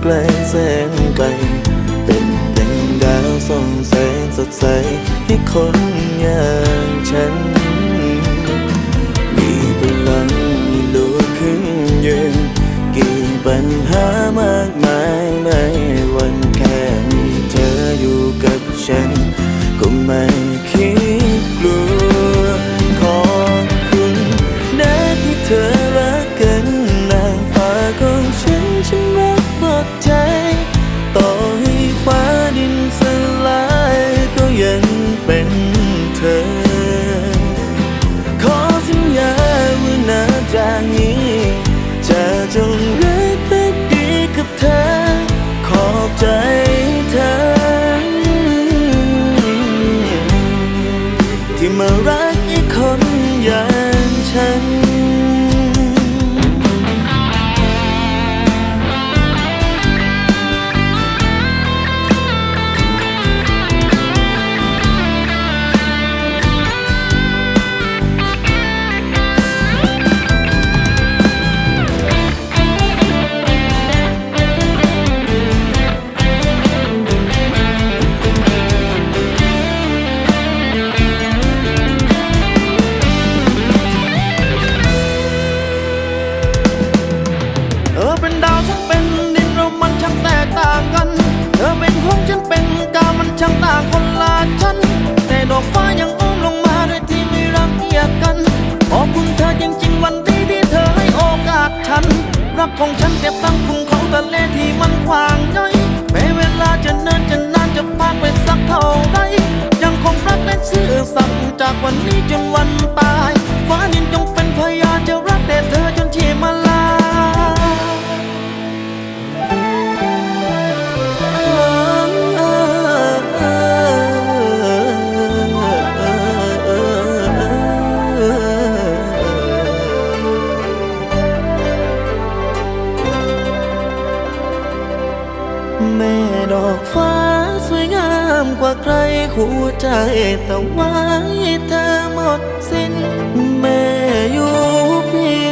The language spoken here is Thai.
ไกลแสนไกล เป็นดังดาวส่องแสงสดใสให้คนอย่างฉัน มีพลังลุกขึ้นยืนกี่ปัญหามากมายไม่วันแค่มีเธออยู่กับฉัน ก็ไม่างคนละชั้นแต่ดอกฟ้ายังอ้อมลงมาด้วยที่ไม่รังเกียกันขอบคุณเธอจริงๆวันดีที่เธอให้โอกาสฉัน รักของฉันเก็บตั้งคุ้งของทะเลที่มันขวางย่อยแม้เวลาจะเนินจะนานจะผ่านไปสักเท่าใดยังคงรักและซื่อสัตย์จากวันนี้จนวันตายฟ้า ดอกฟ้าสวยงามกว่าใครคู่ใจแต่ไว้เธอหมดสิ้นแม่อยู่พิน